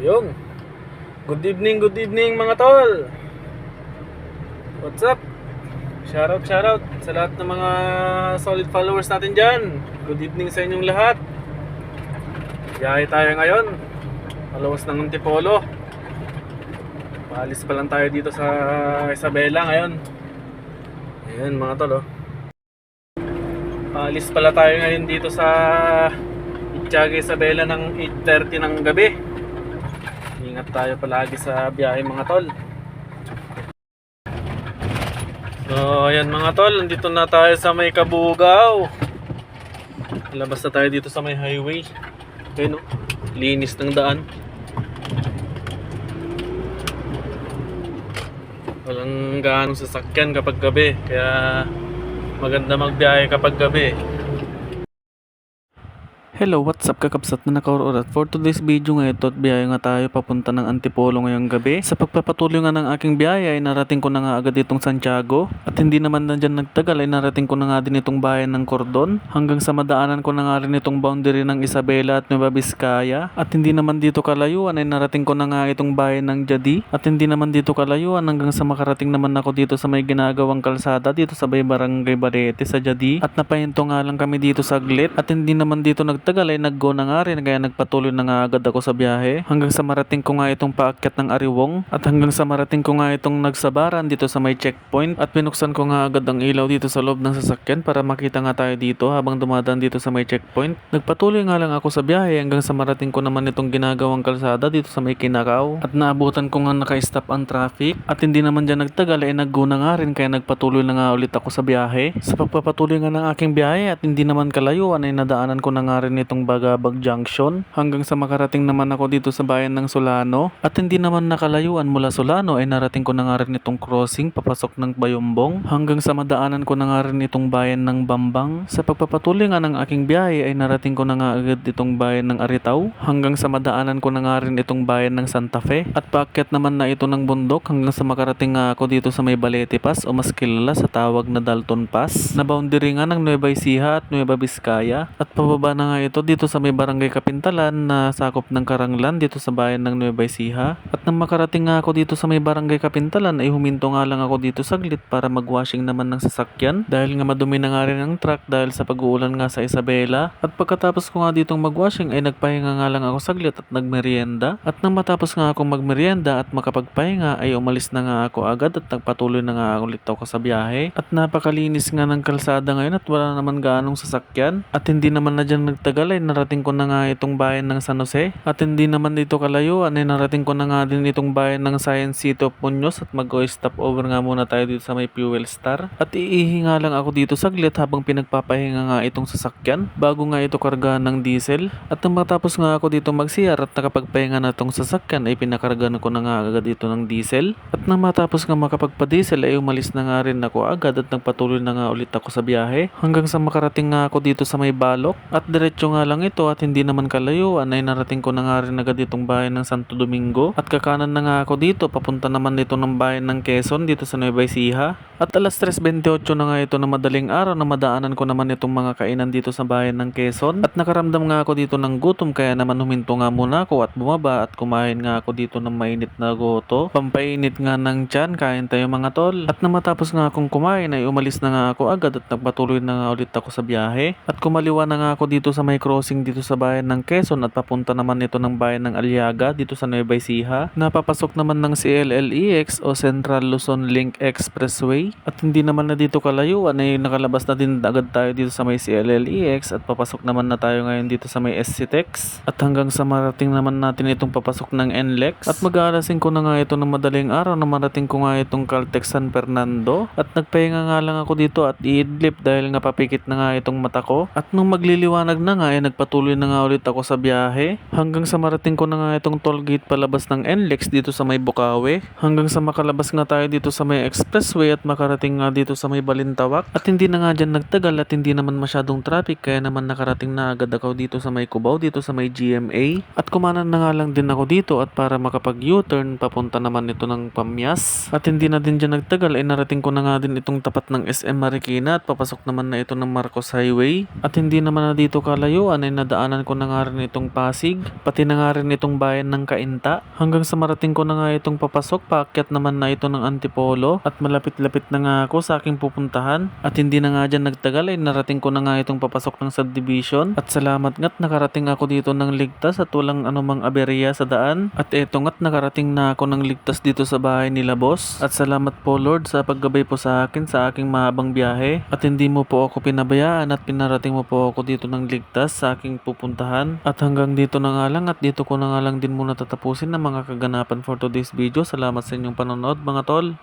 Yung. Good evening, good evening mga tol. What's up? Shoutout, shoutout sa lahat ng mga solid followers natin dyan. Good evening sa inyong lahat. Biyahe tayo ngayon. Palawas ng Antipolo. Paalis pa lang tayo dito sa Isabela ngayon. Ayan mga tol oh. Paalis pala tayo ngayon dito sa Ittiaga Isabela ng 8.30 ng gabi. Ingat tayo palagi sa biyahe mga tol. So, ayan mga tol, nandito na tayo sa may Kabugaw. Labas na tayo dito sa may highway. Ayun oh, linis ng daan. Walang gaano sasakyan kapag gabi, kaya maganda magbiyahe kapag gabi. Hello, what's up kakabsat na nakaurat For today's video nga ito at biyahe nga tayo papunta ng Antipolo ngayong gabi. Sa pagpapatuloy nga ng aking biyahe ay narating ko na nga agad itong Santiago. At hindi naman na dyan nagtagal ay narating ko na nga din itong bayan ng Cordon. Hanggang sa madaanan ko na nga rin itong boundary ng Isabela at Nueva Vizcaya. At hindi naman dito kalayuan ay narating ko na nga itong bayan ng Jadi. At hindi naman dito kalayuan hanggang sa makarating naman ako dito sa may ginagawang kalsada dito sa may barangay Barete sa Jadi. At napahinto nga lang kami dito saglit. At hindi naman dito nagtagal ay nag-go na nga rin kaya nagpatuloy na nga agad ako sa biyahe hanggang sa marating ko nga itong paakyat ng Ariwong at hanggang sa marating ko nga itong nagsabaran dito sa may checkpoint at pinuksan ko nga agad ang ilaw dito sa loob ng sasakyan para makita nga tayo dito habang dumadaan dito sa may checkpoint. Nagpatuloy nga lang ako sa biyahe hanggang sa marating ko naman itong ginagawang kalsada dito sa may Kinakaw at naabutan ko nga naka-stop ang traffic at hindi naman dyan nagtagal ay nag-go na nga rin kaya nagpatuloy na nga ulit ako sa biyahe. Sa pagpapatuloy nga ng aking biyahe at hindi naman kalayuan ay nadaanan ko na nga rin itong Bagabag Junction. Hanggang sa makarating naman ako dito sa bayan ng Solano. At hindi naman nakalayuan mula Solano ay narating ko na nga rin itong crossing papasok ng Bayumbong. Hanggang sa madaanan ko na nga rin itong bayan ng Bambang. Sa pagpapatuloy nga ng aking biyahe ay narating ko na nga agad itong bayan ng Aritaw. Hanggang sa madaanan ko na nga rin itong bayan ng Santa Fe. At paakyat naman na ito ng bundok hanggang sa makarating nga ako dito sa may Balete Pass o mas kilala sa tawag na Dalton Pass. Na boundary nga ng Nueva Ecija at Nueva Vizcaya. At pababa na nga ito dito sa may barangay Kapintalan na sakop ng Karanglan dito sa bayan ng Nueva Ecija. At nang makarating nga ako dito sa may barangay Kapintalan ay huminto nga lang ako dito saglit para magwashing naman ng sasakyan. Dahil nga madumi na nga rin ang truck dahil sa pag-uulan nga sa Isabela. At pagkatapos ko nga ditong magwashing ay nagpahinga nga lang ako saglit at nagmerienda. At nang matapos nga akong magmerienda at makapagpahinga ay umalis na nga ako agad at nagpatuloy na nga ulit ako sa biyahe. At napakalinis nga ng kalsada ngayon at wala naman gaanong sasakyan. At hindi naman na dyan nagtagal ay narating ko na nga itong bayan ng San Jose. At hindi naman dito kalayuan ay narating ko na nga din itong bayan ng Science City of Muñoz. At mag-stop over nga muna tayo dito sa may Fuel Star. At iihi nga lang ako dito saglit habang pinagpapahinga nga itong sasakyan. Bago nga ito kargahan ng diesel. At nang matapos nga ako dito mag-CR at nakapagpahinga na itong sasakyan ay pinakargahan ko na nga agad dito ng diesel. At nang matapos nga makapagpa-diesel ay umalis na nga rin ako agad at nagpatuloy na nga ulit ako sa biyahe. Hanggang sa makarating nga ako dito sa may balok. At diretso nga lang ito at hindi naman kalayuan ay narating ko na nga rin agad itong bayan ng Santo Domingo. At kakanan na nga ako dito papunta naman dito ng bayan ng Quezon dito sa Nueva Ecija. At alas 3.28 na nga ito na madaling araw na madaanan ko naman itong mga kainan dito sa bayan ng Quezon. At nakaramdam nga ako dito ng gutom kaya naman huminto nga muna ako at bumaba at kumain nga ako dito ng mainit na goto. Pampainit nga ng tiyan kain tayo mga tol. At na matapos nga akong kumain ay umalis na nga ako agad at nagpatuloy na nga ulit ako sa biyahe. At kumaliwa na nga ako dito sa may crossing dito sa bayan ng Quezon at papunta naman ito ng bayan ng Aliaga dito sa Nueva Ecija. Napapasok naman ng CLLEX o Central Luzon Link Expressway. At hindi naman na dito kalayuan ay nakalabas na din agad tayo dito sa may CLLEX at papasok naman na tayo ngayon dito sa may SCTEX at hanggang sa marating naman natin itong papasok ng NLEX at mag-aalasin ko na nga ito ng madaling araw na marating ko nga itong Caltex San Fernando. At nagpahinga nga lang ako dito at iidlip dahil nga papikit na nga itong mata ko. At nung magliliwanag na nga ay nagpatuloy na nga ulit ako sa biyahe. Hanggang sa marating ko na nga itong toll gate palabas ng NLEX dito sa may Bukawi. Hanggang sa makalabas nga tayo dito sa may expressway at makarating nga dito sa may Balintawak. At hindi na nga dyan nagtagal at hindi naman masyadong traffic kaya naman nakarating na agad ako dito sa may Cubao dito sa may GMA at kumanan na nga lang din ako dito at para makapag U-turn papunta naman ito ng Pamyas. At hindi na din dyan nagtagal ay narating ko na nga din itong tapat ng SM Marikina at papasok naman na ito ng Marcos Highway. At hindi naman na dito kalayuan kalayuan ay nadaanan ko na nga rin itong Pasig, pati na nga rin itong bayan ng Kainta. Hanggang sa marating ko na nga itong papasok, paakyat naman na ito ng Antipolo at malapit-lapit na nga ako sa aking pupuntahan. At hindi na nga dyan nagtagal ay narating ko na nga itong papasok ng subdivision. At salamat nga't nakarating ako dito ng ligtas at walang anumang aberya sa daan. At eto nga't nakarating na ako ng ligtas dito sa bahay nila boss. At salamat po Lord sa paggabay po sa akin sa aking mahabang biyahe. At hindi mo po ako pinabayaan at pinarating mo po ako dito ng ligtas sa aking pupuntahan. At hanggang dito na nga lang at dito ko na nga lang din muna tatapusin ng mga kaganapan for today's video. Salamat sa inyong panonood mga tol.